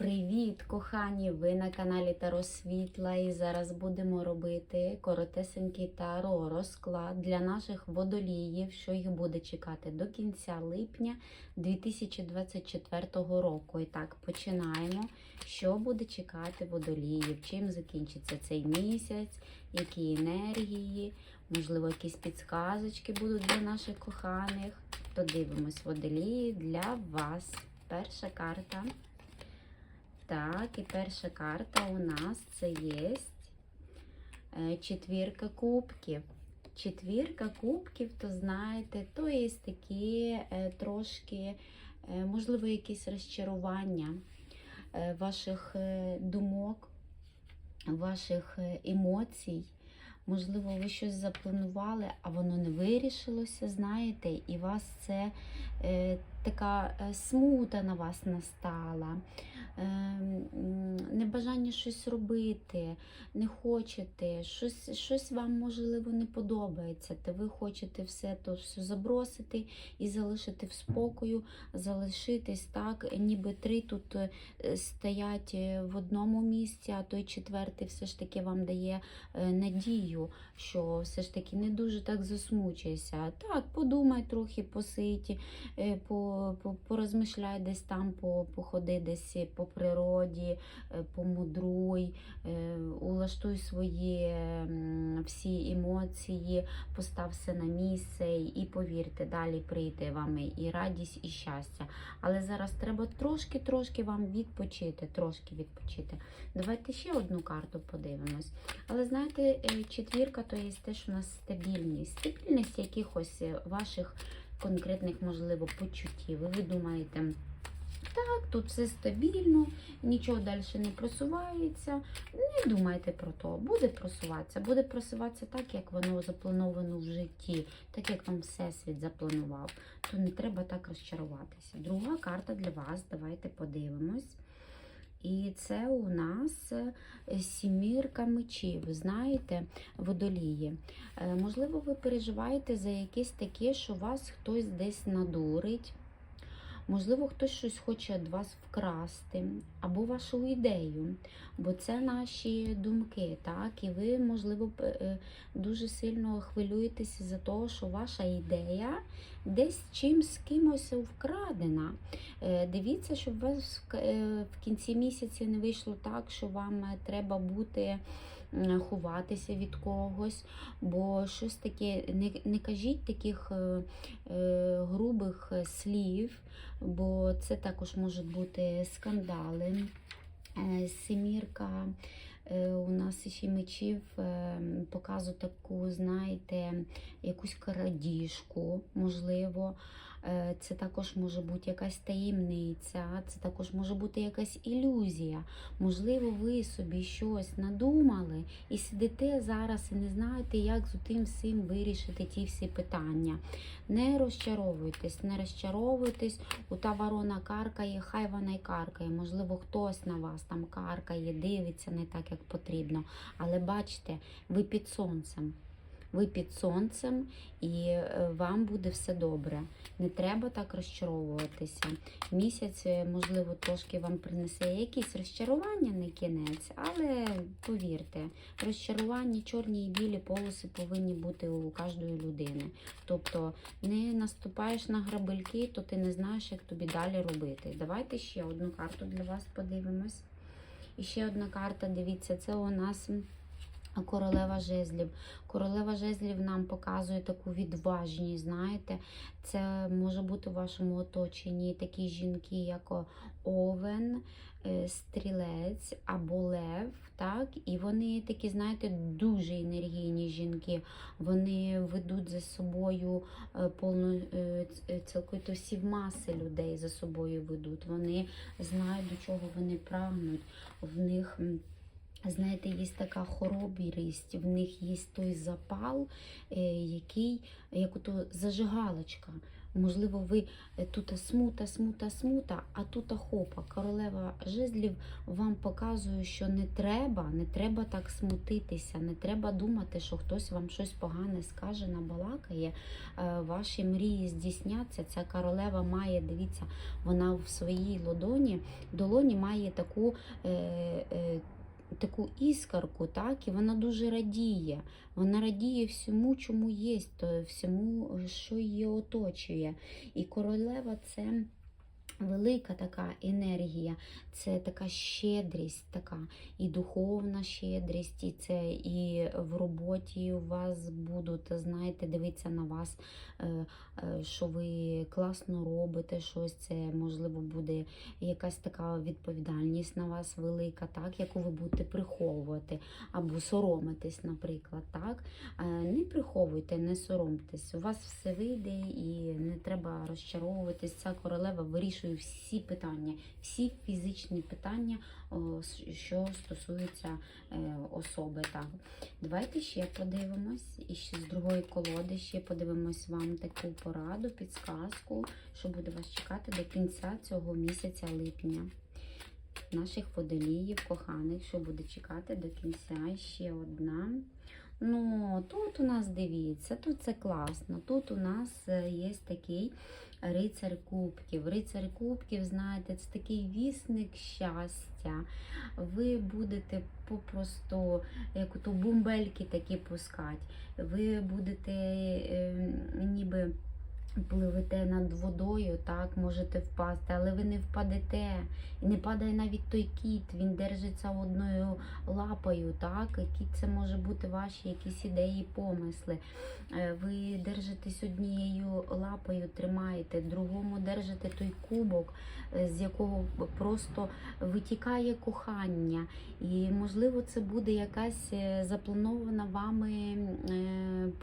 Привіт, кохані! Ви на каналі Таро Світла і зараз будемо робити коротесенький таро розклад для наших водоліїв, що їх буде чекати до кінця липня 2024 року. І так, починаємо. Що буде чекати водоліїв? Чим закінчиться цей місяць, які енергії, можливо, якісь підсказочки будуть для наших коханих. То дивимось водолії для вас. Перша карта. Так, і перша карта у нас це є е, четвірка кубків. Четвірка кубків, то знаєте, то є такі е, трошки, е, можливо, якісь розчарування ваших думок, ваших емоцій. Можливо, ви щось запланували, а воно не вирішилося, знаєте, і вас це така е, смута на вас настала, е, небажання щось робити, не хочете, щось, щось вам, можливо, не подобається, та ви хочете все то все забросити і залишити в спокою, залишитись так, ніби три тут е, стоять в одному місці, а той четвертий все ж таки вам дає надію, що все ж таки не дуже так засмучайся. Так, подумай трохи, поситі, по, по, порозмишляй десь там, походи десь по природі, е, помудруй, е, улаштуй свої всі емоції, постав все на місце і повірте, далі прийде вам і радість, і щастя. Але зараз треба трошки-трошки вам відпочити, трошки відпочити. Давайте ще одну карту подивимось. Але знаєте, е, четвірка то є теж у нас стабільність. Стабільність якихось ваших конкретних, можливо, почуттів. І ви думаєте, так, тут все стабільно, нічого далі не просувається. Не думайте про то, буде просуватися, буде просуватися так, як воно заплановано в житті, так як вам Всесвіт запланував. То не треба так розчаруватися. Друга карта для вас, давайте подивимось. І це у нас е, сімірка мечів, знаєте, водолії. Е, Можливо, ви переживаєте за якесь таке, що вас хтось десь надурить. Можливо, хтось щось хоче від вас вкрасти, або вашу ідею, бо це наші думки, так? І ви, можливо, е, дуже сильно хвилюєтеся за те, що ваша ідея десь чимсь з кимось вкрадена. Е, Дивіться, щоб у вас е, в кінці місяця не вийшло так, що вам треба бути. М, Ховатися від когось, бо щось таке, не, не кажіть таких е, е, грубих е, слів, бо це також можуть бути скандали. Е, Семірка е, у нас ще мечів е, показує таку, знаєте, якусь крадіжку, можливо. Е, Це також може бути якась таємниця, це також може бути якась ілюзія. Можливо, ви собі щось надумали і сидите зараз і не знаєте, як з тим всім вирішити ті всі питання. Не розчаровуйтесь, не розчаровуйтесь. У та ворона каркає, хай вона й каркає. Можливо, хтось на вас там каркає, дивиться не так, як потрібно. Але бачите, ви під сонцем. Ви під сонцем і е, вам буде все добре. Не треба так розчаровуватися. Місяць, е, можливо, трошки вам принесе якісь розчарування на кінець, але повірте, розчарування, чорні і білі полоси повинні бути у кожної людини. Тобто не наступаєш на грабельки, то ти не знаєш, як тобі далі робити. Давайте ще одну карту для вас подивимось. І ще одна карта, дивіться, це у нас королева жезлів. Королева жезлів нам показує таку відважність, знаєте, це може бути у вашому оточенні такі жінки, як овен, е, стрілець або лев. Так? І вони такі, знаєте, дуже енергійні жінки. Вони ведуть за собою е, повну е, цілковито всі маси людей за собою ведуть. Вони знають, до чого вони прагнуть. В них. Знаєте, є така хоробрість, в них є той запал, е, який, як ото зажигалочка. Можливо, ви е, тут смута, смута, смута, а тут хопа. Королева жезлів вам показує, що не треба, не треба так смутитися, не треба думати, що хтось вам щось погане скаже, набалакає. Е, Ваші мрії здійсняться. Ця королева має, дивіться, вона в своїй ладоні, долоні має таку. Е, е, Таку іскарку, так, і вона дуже радіє. Вона радіє всьому, чому є, всьому, що її оточує. І королева це велика така енергія, це така щедрість, така і духовна щедрість, і це і в роботі у вас будуть, знаєте, дивитися на вас, е, е, що ви класно робите щось, це можливо буде якась така відповідальність на вас велика, так, яку ви будете приховувати або соромитись, наприклад. так. Е, Не приховуйте, не соромтесь. У вас все вийде і не треба розчаровуватись. Ця королева вирішує всі питання, всі фізичні питання, що стосуються е, особи. Так. Давайте ще подивимось. І ще з другої колоди ще подивимось вам таку пораду, підсказку, що буде вас чекати до кінця цього місяця липня. Наших водоліїв, коханих, що буде чекати до кінця ще одна. Ну, тут у нас дивіться, тут це класно. Тут у нас е, є такий рицар кубків. Рицар кубків, знаєте, це такий вісник щастя. Ви будете попросту, як то бумбельки такі пускати. Ви будете е, ніби. Пливете над водою, так, можете впасти, але ви не впадете. І не падає навіть той кіт, він держиться одною лапою, так? Кіт це може бути ваші якісь ідеї, помисли. Е, Ви держитесь однією лапою, тримаєте, другому держите той кубок, е, з якого просто витікає кохання. І, можливо, це буде якась е, запланована вами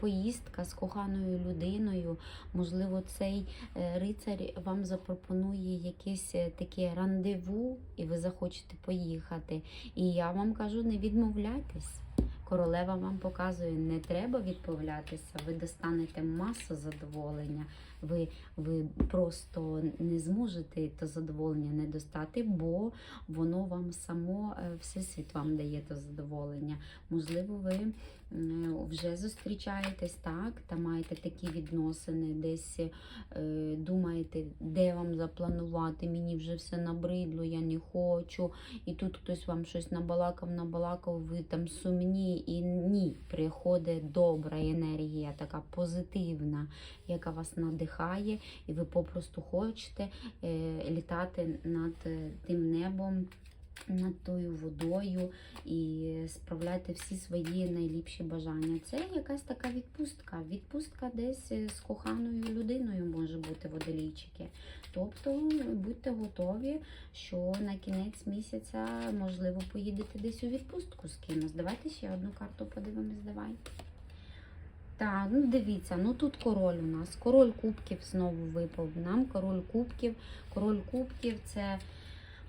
поїздка з коханою людиною. Можливо, цей е, рицар вам запропонує якесь е, таке рандеву, і ви захочете поїхати. І я вам кажу, не відмовляйтесь. Королева вам показує, не треба відмовлятися, ви достанете масу задоволення. Ви, ви просто не зможете то задоволення не достати, бо воно вам само, е, всесвіт вам дає то задоволення. Можливо, ви вже зустрічаєтесь так, та маєте такі відносини, десь е, думаєте, де вам запланувати, мені вже все набридло, я не хочу. І тут хтось вам щось набалакав, набалакав, ви там сумні і ні. Приходить добра енергія, така позитивна, яка вас надихає, і ви попросту хочете е, літати над е, тим небом. Над тою водою і справляти всі свої найліпші бажання. Це якась така відпустка. Відпустка десь е, з коханою людиною може бути водолійчики. Тобто будьте готові, що на кінець місяця, можливо, поїдете десь у відпустку з кимось. Давайте ще одну карту подивимось, давай. Так, ну дивіться, ну тут король у нас. Король кубків знову випав нам. Король кубків. Король кубків це,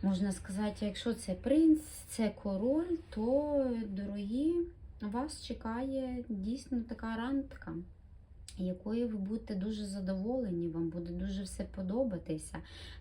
можна сказати, якщо це принц, це король, то, дорогі, вас чекає дійсно така рандка якою ви будете дуже задоволені, вам буде дуже все подобатися.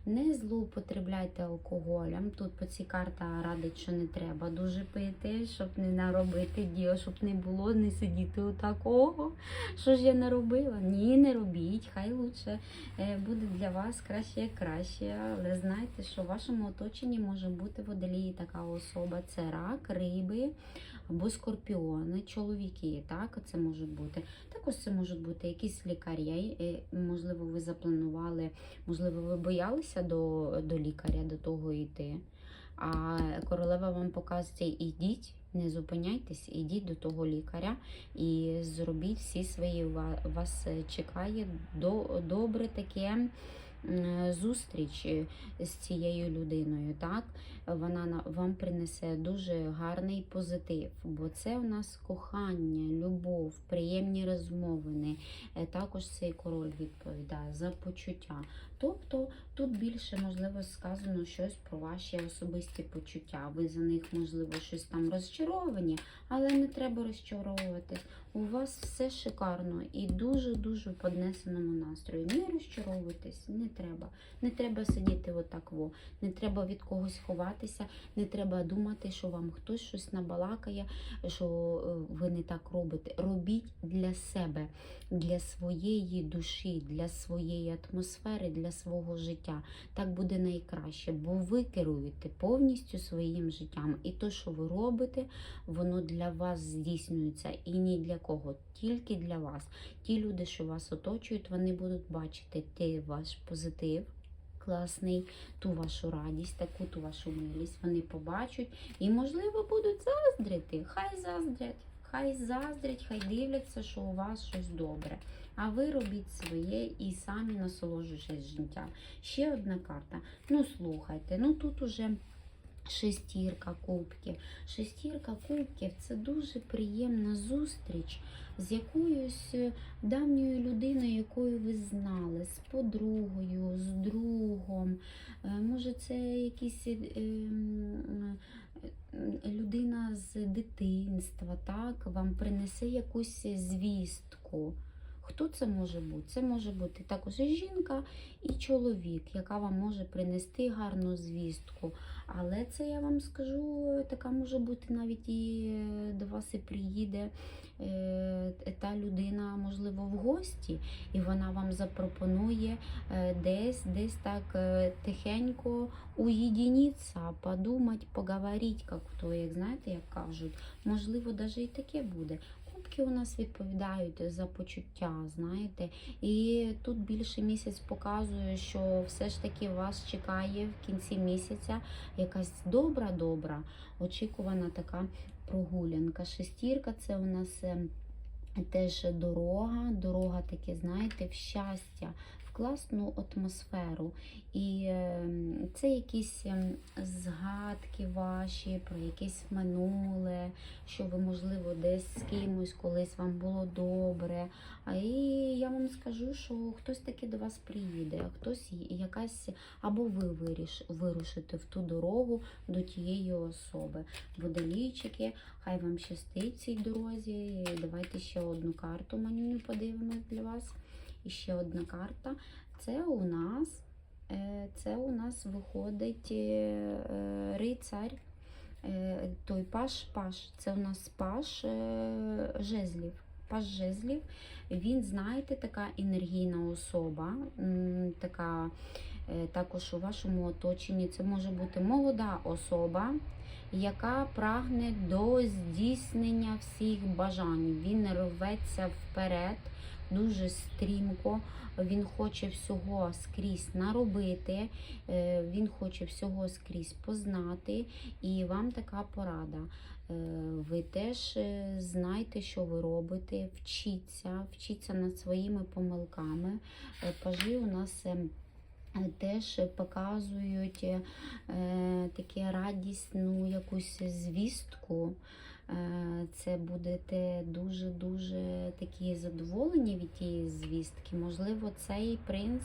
Не злоупотребляйте алкоголем. Тут по цій карта радить, що не треба дуже пити, щоб не наробити діло, щоб не було, не сидіти отак, ого, що ж я наробила? Ні, не робіть, хай лучше е, буде для вас краще як краще. Але знайте, що в вашому оточенні може бути водолії така особа. Це рак, риби або скорпіони, чоловіки. Так, це можуть бути. Також це можуть бути якісь лікарі. е, Можливо, ви запланували, можливо, ви боялися до, до лікаря, до того йти. А королева вам показує, ідіть, не зупиняйтесь, ідіть до того лікаря і зробіть всі свої. Вас чекає до, добре таке зустріч з цією людиною. Так? Вона вам принесе дуже гарний позитив, бо це у нас кохання, любов, приємні розмовини. Е, Також цей король відповідає за почуття. Тобто тут більше можливо сказано щось про ваші особисті почуття. Ви за них, можливо, щось там розчаровані, але не треба розчаровуватись. У вас все шикарно і дуже-дуже в поднесеному настрої. Не розчаровуйтесь, не треба. Не треба сидіти отак, во. не треба від когось ховатися, не треба думати, що вам хтось щось набалакає, що е, ви не так робите. Робіть для себе, для своєї душі, для своєї атмосфери, для свого життя. Так буде найкраще, бо ви керуєте повністю своїм життям. І те, що ви робите, воно для вас здійснюється і ні для кого, тільки для вас. Ті люди, що вас оточують, вони будуть бачити ти ваш позитив. Класний, ту вашу радість, таку ту вашу милість вони побачать і, можливо, будуть заздрити. Хай заздрять, хай заздрять, хай дивляться, що у вас щось добре. А ви робіть своє і самі насолоджуйтесь життям. Ще одна карта. Ну, слухайте, ну тут уже шестірка кубків. Шестірка кубків це дуже приємна зустріч з якоюсь е, давньою людиною, якою ви знали, з подругою, з другом. Е, Може, це якийсь е, е, людина з дитинства, так, вам принесе якусь звістку. Хто це може бути? Це може бути також і жінка, і чоловік, яка вам може принести гарну звістку. Але це я вам скажу, така може бути навіть і е, до вас і приїде е, та людина, можливо, в гості, і вона вам запропонує е, десь, десь так тихенько уєдиніться, подумати, поговорити, як то, як знаєте, як кажуть. Можливо, навіть і таке буде. Кубки у нас відповідають за почуття, знаєте. І тут більше місяць показує, що все ж таки вас чекає в кінці місяця якась добра-добра, очікувана така прогулянка. Шестірка це у нас е, теж дорога, дорога таке, знаєте, в щастя, класну атмосферу. І е, це якісь е, згадки ваші про якесь минуле, що ви, можливо, десь з кимось колись вам було добре. А і я вам скажу, що хтось таки до вас приїде, а хтось якась, або ви виріш, вирушите в ту дорогу до тієї особи. Водолійчики, хай вам щастить цій дорозі. Давайте ще одну карту манюню подивимось для вас. І ще одна карта. Це у нас, е, це у нас виходить е, е, рицарь. Той паш паш. Це у нас паш жезлів. Паш жезлів. Він, знаєте, така енергійна особа, така також у вашому оточенні. Це може бути молода особа, яка прагне до здійснення всіх бажань. Він рветься вперед дуже стрімко. Він хоче всього скрізь наробити, е, він хоче всього скрізь познати, і вам така порада. Е, Ви теж е, знайте, що ви робите, вчіться, вчіться над своїми помилками. Пажі у нас теж показують е, таке радісну якусь звістку. Е, Це будете дуже-дуже такі задоволені від тієї звістки. Можливо, цей принц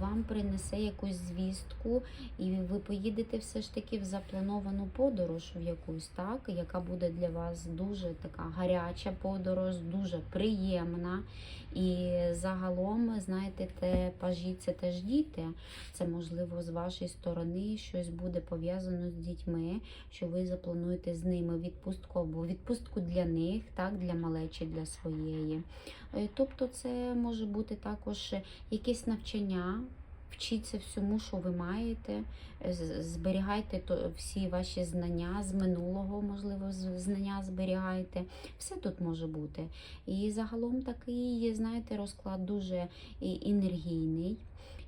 вам принесе якусь звістку, і ви поїдете все ж таки в заплановану подорож в якусь, так, яка буде для вас дуже така гаряча подорож, дуже приємна. І загалом, знаєте, те пажі це теж діти. Це можливо з вашої сторони щось буде пов'язано з дітьми, що ви заплануєте з ними відпустку або відпустку для них, так, для малечі, для своєї. Е, Тобто, це може бути також якесь навчання. Вчіться всьому, що ви маєте, зберігайте то всі ваші знання з минулого, можливо, знання зберігайте. Все тут може бути. І загалом такий, знаєте, розклад дуже енергійний.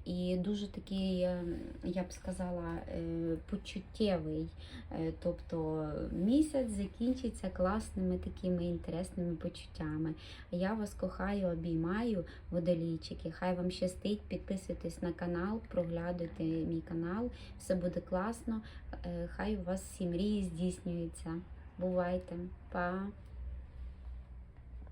І дуже такий, е, я б сказала, е, почуттєвий. Е, Тобто місяць закінчиться класними такими інтересними почуттями. Я вас кохаю, обіймаю, водолійчики. Хай вам щастить, підписуйтесь на канал, проглядуйте мій канал. Все буде класно. Хай у вас всі мрії здійснюються. Бувайте, па!